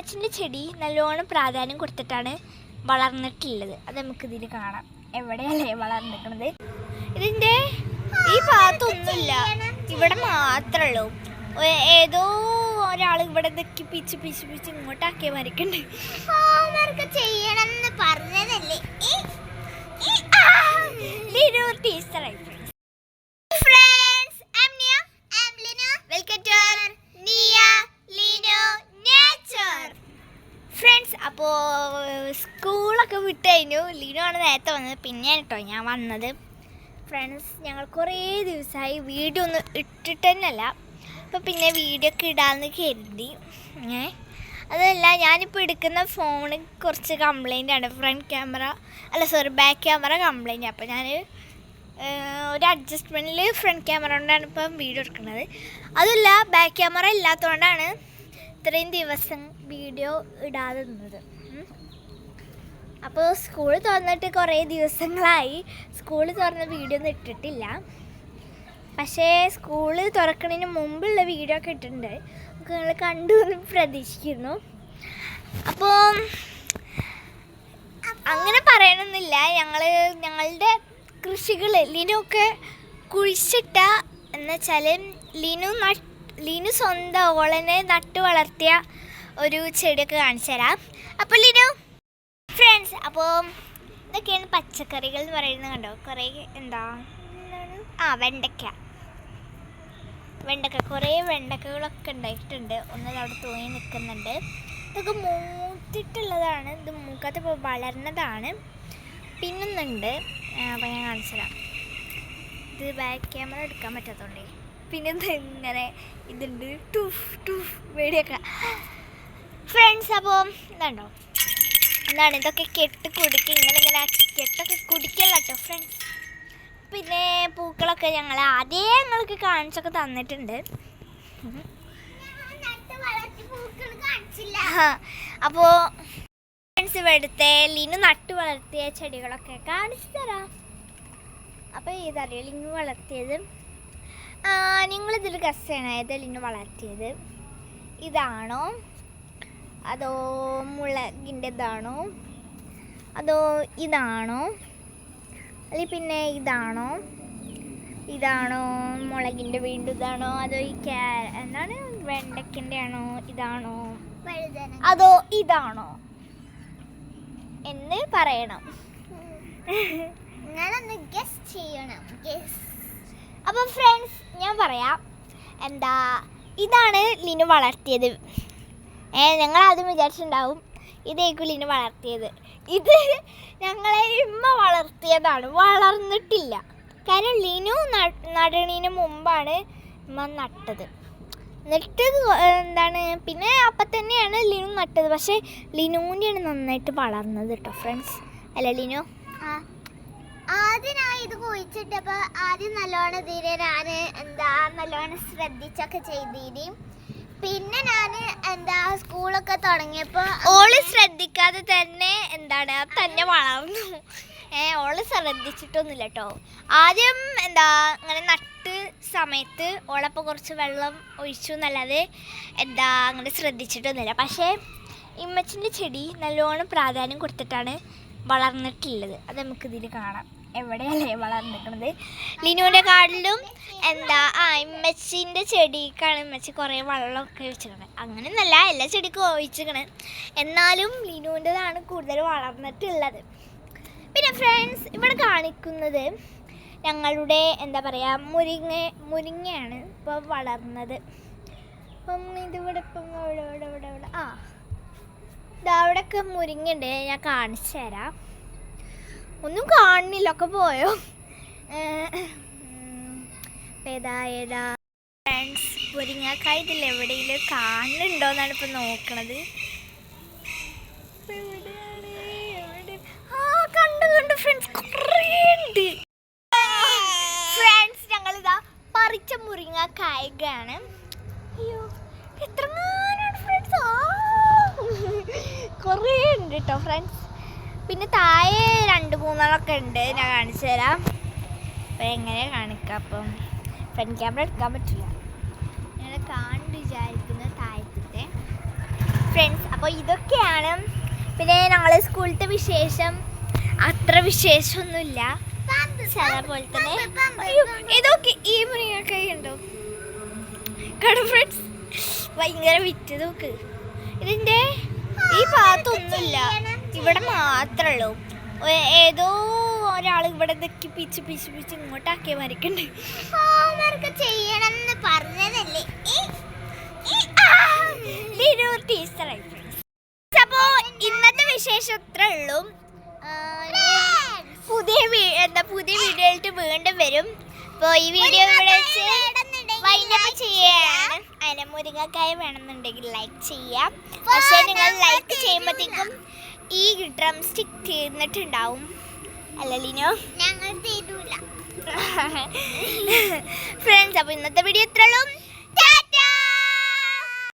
ഇമ്മച്ചിന്റെ ചെടി നല്ലോണം പ്രാധാന്യം കൊടുത്തിട്ടാണ് വളർന്നിട്ടുള്ളത്. അത് നമുക്ക് ഇതിൽ കാണാം. എവിടെയല്ലേ വളർന്നിരിക്കുന്നത് ഇതിന്റെ ഈ ഭാഗത്തൊന്നുമില്ല. ഇവിടെ മാത്രമേ ഉള്ളൂ ഏതോ ഒരാൾ ഇവിടെ ഇതൊക്കെ പിച്ച് പിച്ച് പിച്ച് ഇങ്ങോട്ടാക്കിയ മരിക്കുന്നുണ്ട് ഹോംവർക്ക് ചെയ്യണം എന്ന് പറഞ്ഞതല്ലേ? ഈ, സ്കൂളൊക്കെ വിട്ട് കഴിഞ്ഞു ലീനു ആണ് നേരത്തെ വന്നത്. പിന്നെയാണ് കേട്ടോ ഞാൻ വന്നത്. ഫ്രണ്ട്സ് ഞങ്ങൾ കുറേ ദിവസമായി വീഡിയോ ഒന്നും ഇട്ടിട്ട് തന്നെയല്ല അപ്പോൾ പിന്നെ വീഡിയോ ഒക്കെ ഇടാമെന്ന് കരുതി. ഏ? അതല്ല ഞാനിപ്പോൾ എടുക്കുന്ന ഫോണ് കുറച്ച് കംപ്ലൈന്റ് ആണ്. ഫ്രണ്ട് ക്യാമറ അല്ല സോറി ബാക്ക് ക്യാമറ കംപ്ലൈന്റ് അപ്പോൾ ഞാൻ ഒരു അഡ്ജസ്റ്റ്മെന്റിൽ ഫ്രണ്ട് ക്യാമറ കൊണ്ടാണ് ഇപ്പം വീഡിയോ എടുക്കുന്നത്. അതല്ല ബാക്ക് ക്യാമറ ഇല്ലാത്തതുകൊണ്ടാണ് ഇത്രയും ദിവസം വീഡിയോ ഇടാതെ നിന്നത്. അപ്പോൾ സ്കൂൾ തുറന്നിട്ട് കുറേ ദിവസങ്ങളായി. സ്കൂൾ തുറന്ന വീഡിയോ ഒന്നും ഇട്ടിട്ടില്ല. പക്ഷേ സ്കൂൾ തുറക്കുന്നതിന് മുമ്പുള്ള വീഡിയോ ഒക്കെ ഇട്ടിട്ടുണ്ട്. നിങ്ങൾ കണ്ടു എന്ന് പ്രതീക്ഷിക്കുന്നു. അപ്പോൾ അങ്ങനെ പറയണമെന്നില്ല ഞങ്ങൾ ഞങ്ങളുടെ കൃഷികൾ ലിനുവൊക്കെ കുഴിച്ചിട്ട എന്ന് വെച്ചാൽ ലിനു നട്ട് ലിനു സ്വന്തം ഓളനെ നട്ടു വളർത്തിയ ഒരു ചെടിയൊക്കെ കാണിച്ചു തരാം. അപ്പോൾ ലിനു ഫ്രണ്ട്സ് അപ്പോൾ ഇതൊക്കെയാണ് പച്ചക്കറികൾ എന്ന് പറയുന്നത് കണ്ടോ? കുറേ എന്താ? ആ വെണ്ടയ്ക്ക. വെണ്ടക്ക കുറേ വെണ്ടക്കകളൊക്കെ ഉണ്ടായിട്ടുണ്ട്. ഒന്നത് അവിടെ തൂങ്ങി നിൽക്കുന്നുണ്ട്. ഇതൊക്കെ മൂത്തിട്ടുള്ളതാണ്. ഇത് മൂക്കാത്ത ഇപ്പോൾ വളർന്നതാണ്. പിന്നുന്നുണ്ട്. അപ്പോൾ ഞാൻ കാണിച്ചു തരാം. ഇത് ബാക്ക് ക്യാമറ എടുക്കാൻ പറ്റാത്തതുകൊണ്ടേ പിന്നെ ഇങ്ങനെ ഇതുണ്ട്. ടൂഫ് ടൂഫ് വേടിയൊക്കെ ഫ്രണ്ട്സ് അപ്പോൾ ഇതുണ്ടോ? എന്താണ്? ഇതൊക്കെ കെട്ട് കുടിക്കുക ഇങ്ങനെ ഇങ്ങനെ കെട്ടൊക്കെ കുടിക്കല്ല കേട്ടോ ഫ്രണ്ട്സ് പിന്നെ പൂക്കളൊക്കെ ഞങ്ങൾ ആദ്യം ഞങ്ങൾക്ക് കാണിച്ചൊക്കെ തന്നിട്ടുണ്ട്. അപ്പോൾ ഫ്രണ്ട്സ് ഇവിടുത്തെ ലിനു നട്ടു വളർത്തിയ ചെടികളൊക്കെ കാണിച്ചു തരാം. അപ്പോൾ ഇതറിയോ ലിനു വളർത്തിയത്? നിങ്ങളിതിൽ ഗസ്സാണ് ഏതാ ലിനു വളർത്തിയത്? ഇതാണോ? അതോ മുളകിന്റെതാണോ? അതോ ഇതാണോ? അല്ലെങ്കിൽ പിന്നെ ഇതാണോ? ഇതാണോ മുളകിന്റെ വീണ്ടും ഇതാണോ? അതോ ഈ ക്യാ എന്താണ്? വെണ്ടയ്ക്കന്റെ ആണോ ഇതാണോ. അതോ ഇതാണോ? എന്ന് പറയണം. നിങ്ങളൊന്ന് ഗസ് ചെയ്യണം. ഗസ് അപ്പോൾ ഫ്രണ്ട്സ് ഞാൻ പറയാം. എന്താ ഇതാണ് ലിനു വളർത്തിയത്. ഏ ഞങ്ങൾ ആദ്യം വിചാരിച്ചിട്ടുണ്ടാവും ഈ ലിനു വളർത്തിയത്. ഇത് ഞങ്ങളെ ഇമ്മ വളർത്തിയതാണ്. വളർന്നിട്ടില്ല. കാരണം ലിനു നടണീന് മുമ്പാണ് ഇമ്മ നട്ടത്. നട്ട് എന്താണ് പിന്നെ അപ്പം തന്നെയാണ് ലിനു നട്ടത്. പക്ഷേ ലിനുവിന്റെയാണ് നന്നായിട്ട് വളർന്നത് കേട്ടോ ഫ്രണ്ട്സ് അല്ല ലിനു? ആ. ആദ്യം ഞാൻ ഇത് കുഴിച്ചിട്ടപ്പോൾ ആദ്യം നല്ലോണം ഇതിനെ ഞാൻ എന്താ നല്ലോണം ശ്രദ്ധിച്ചൊക്കെ ചെയ്തിരി പിന്നെ ഞാൻ എന്താ സ്കൂളൊക്കെ തുടങ്ങിയപ്പോ ഓൾ ശ്രദ്ധിക്കാതെ തന്നെ എന്താണ് തന്നെ വളർന്നു. ഏ ഓൾ ശ്രദ്ധിച്ചിട്ടൊന്നുമില്ല കേട്ടോ ആദ്യം എന്താ അങ്ങനെ നട്ട് സമയത്ത് ഓളപ്പോൾ കുറച്ച് വെള്ളം ഒഴിച്ചു എന്നല്ലാതെ എന്താ അങ്ങനെ ശ്രദ്ധിച്ചിട്ടൊന്നുമില്ല. പക്ഷേ ഇമ്മച്ചിന്റെ ചെടി നല്ലോണം പ്രാധാന്യം കൊടുത്തിട്ടാണ് വളർന്നിട്ടുള്ളത്. അത് നമുക്ക് ഇതിൽ കാണാം. എവിടെയല്ലേ വളർന്നിരിക്കുന്നത് ലിനുവിന്റെ കാടിലും എന്താ? ആ ഇമ്മച്ചിന്റെ ചെടിക്കാണ് ഇമ്മച്ചി കുറേ വെള്ളമൊക്കെ ഒഴിച്ചിരിക്കണത് അങ്ങനെയൊന്നല്ല എല്ലാ ചെടിക്കും ഒഴിച്ചിരിക്കണത് എന്നാലും ലിനുവിന്റെതാണ് കൂടുതൽ വളർന്നിട്ടുള്ളത്. പിന്നെ ഫ്രണ്ട്സ് ഇവിടെ കാണിക്കുന്നത് ഞങ്ങളുടെ എന്താ പറയുക മുരിങ്ങ മുരിങ്ങയാണ് ഇപ്പോൾ വളർന്നത്. അപ്പം ഇതിവിടെ ഇപ്പം ഇവിടെ ഇവിടെ ഇവിടെ ഇവിടെ. ആ ഇതവിടെയൊക്കെ മുരിങ്ങ മുരിങ്ങയുണ്ട്. ഞാൻ കാണിച്ചു തരാം ഒന്നും കാണുന്നില്ല ഒക്കെ പോയോ? ഏതാ ഏതാ ഫ്രണ്ട്സ് പൊരിങ്ങാക്കായ ഇതിൽ എവിടെയെങ്കിലും കാണുന്നുണ്ടോ എന്നാണ് ഇപ്പം നോക്കണത്? ആ കണ്ടു കണ്ടു ഫ്രണ്ട്സ് കുറേ ഉണ്ട്. ഫ്രണ്ട്സ് ഞങ്ങളിതാ പറിച്ച മുരിങ്ങാക്കായകയാണ് അയ്യോ എത്ര ഫ്രണ്ട്സ് കുറേ ഉണ്ട് കേട്ടോ ഫ്രണ്ട്സ് പിന്നെ താഴെ രണ്ട് മൂന്നെണ്ണമൊക്കെ ഉണ്ട്. ഞാൻ കാണിച്ചു തരാം. അപ്പം എങ്ങനെ കാണിക്കാം? അപ്പം ഫ്രണ്ട് ക്യാമറ എടുക്കാൻ പറ്റില്ല. ഞങ്ങൾ കാണുന്നു വിചാരിക്കുന്ന താഴത്തെ ഫ്രണ്ട്സ് അപ്പോൾ ഇതൊക്കെയാണ്. പിന്നെ ഞങ്ങൾ സ്കൂളിലത്തെ വിശേഷം. അത്ര വിശേഷമൊന്നുമില്ല. പോലെ തന്നെ. ഇതൊക്കെ ഈ മുറിയൊക്കെ ഉണ്ടോ? കട ഫ്രണ്ട്സ് ഭയങ്കര വിറ്റ് നോക്ക്. ഇതിന്റെ ഈ ഭാഗത്തൊന്നുമില്ല. ഇവിടെ മാത്രമേ ഉള്ളൂ ഏതോ ഒരാൾ ഇവിടെ ഇതൊക്കെ പിച്ച് പിച്ച് പിച്ച് ഇങ്ങോട്ടാക്കിയ മരിക്കണ്ട്. ഹോംവർക്ക് ചെയ്യണം എന്ന് പറഞ്ഞതല്ലേ. ടീച്ചറായി ഇന്നത്തെ വിശേഷം ഇത്ര ഉള്ളൂ. പുതിയ എന്താ പുതിയ വീഡിയോ ആയിട്ട് വീണ്ടും വരും. അപ്പോൾ ഈ വീഡിയോ ഇവിടെ വെച്ച് വൈൻഡപ്പ് ചെയ്യാണ്. അതിന് മുരിങ്ങക്കായ വേണമെന്നുണ്ടെങ്കിൽ ലൈക്ക് ചെയ്യാം. പക്ഷേ നിങ്ങൾ ലൈക്ക് ചെയ്യുമ്പോഴത്തേക്കും ഈ ഡ്രം സ്റ്റിക്ക് തീർന്നിട്ടുണ്ടാവും. അല്ല ലിനോ? ഞങ്ങൾ തരൂല. ഫ്രണ്ട്സ് അപ്പോൾ ഇന്നത്തെ വീഡിയോ ഇത്രയുള്ളൂ